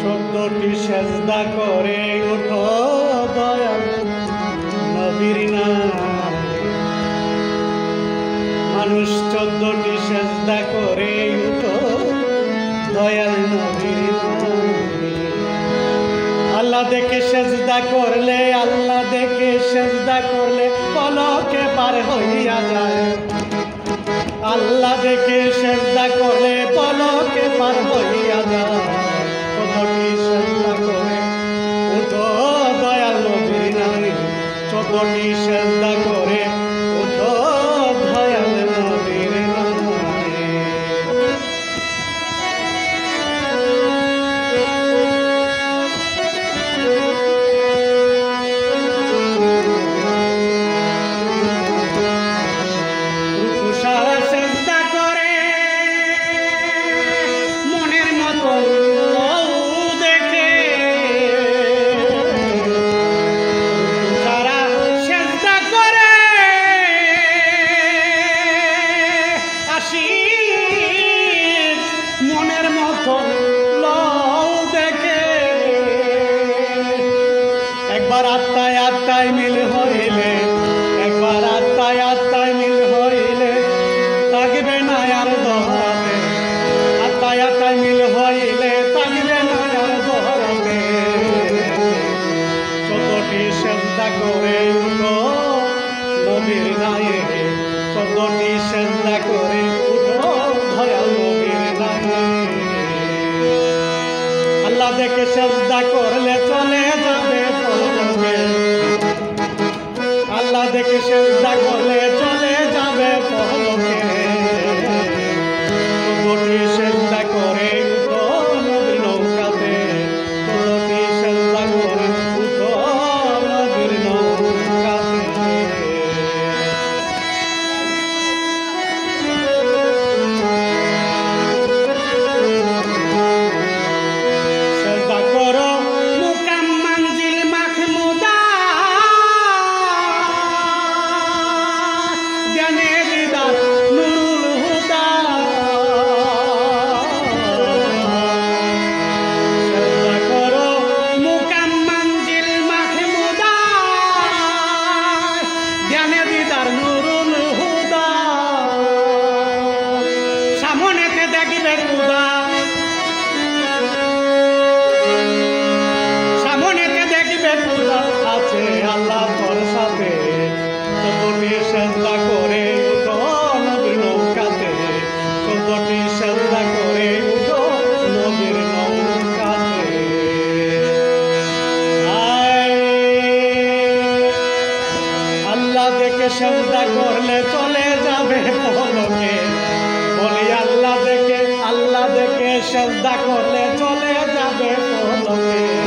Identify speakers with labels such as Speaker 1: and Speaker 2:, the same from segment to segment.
Speaker 1: চোদ্দটি সেজদা করে ওঠো দয়াল নবীর মানুষ চোদ্দটি সেজদা করে উঠো দয়াল নবীর আল্লাহ দেখে সেজদা করলে, আল্লাহ দেখে সেজদা করলে পলকে পার হইয়া যায়। আল্লাহ দেখে সেজদা করে, পলকে পার হইয়া যায় চোখটি সেজদা করে, উঠো দয়াল নবীর নামে চোদ্দটি সেজদা করে আত্মায় মিল হইলে, একবার আত্মায় আত্মায় মিল হইলে, থাকবে না আর দহরাতে আত্মায় আত্মায় মিল হইলে, থাকবে না আর দহরাতে চোদ্দটি সেজদা করে নবীর নায়কে চোদ্দটি সেজদা করে আল্লাহ দেখে সেজদা করলে চলে যাবে পরলোকে আল্লাহ দেখে সেজদা করলে চলে যাবে পরলোকে সেজদা করলে চলে যাবে পলকে। বলি, আল্লাহ দেখে আল্লাহ দেখে সেজদা করলে চলে যাবে পলকে।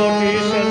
Speaker 1: location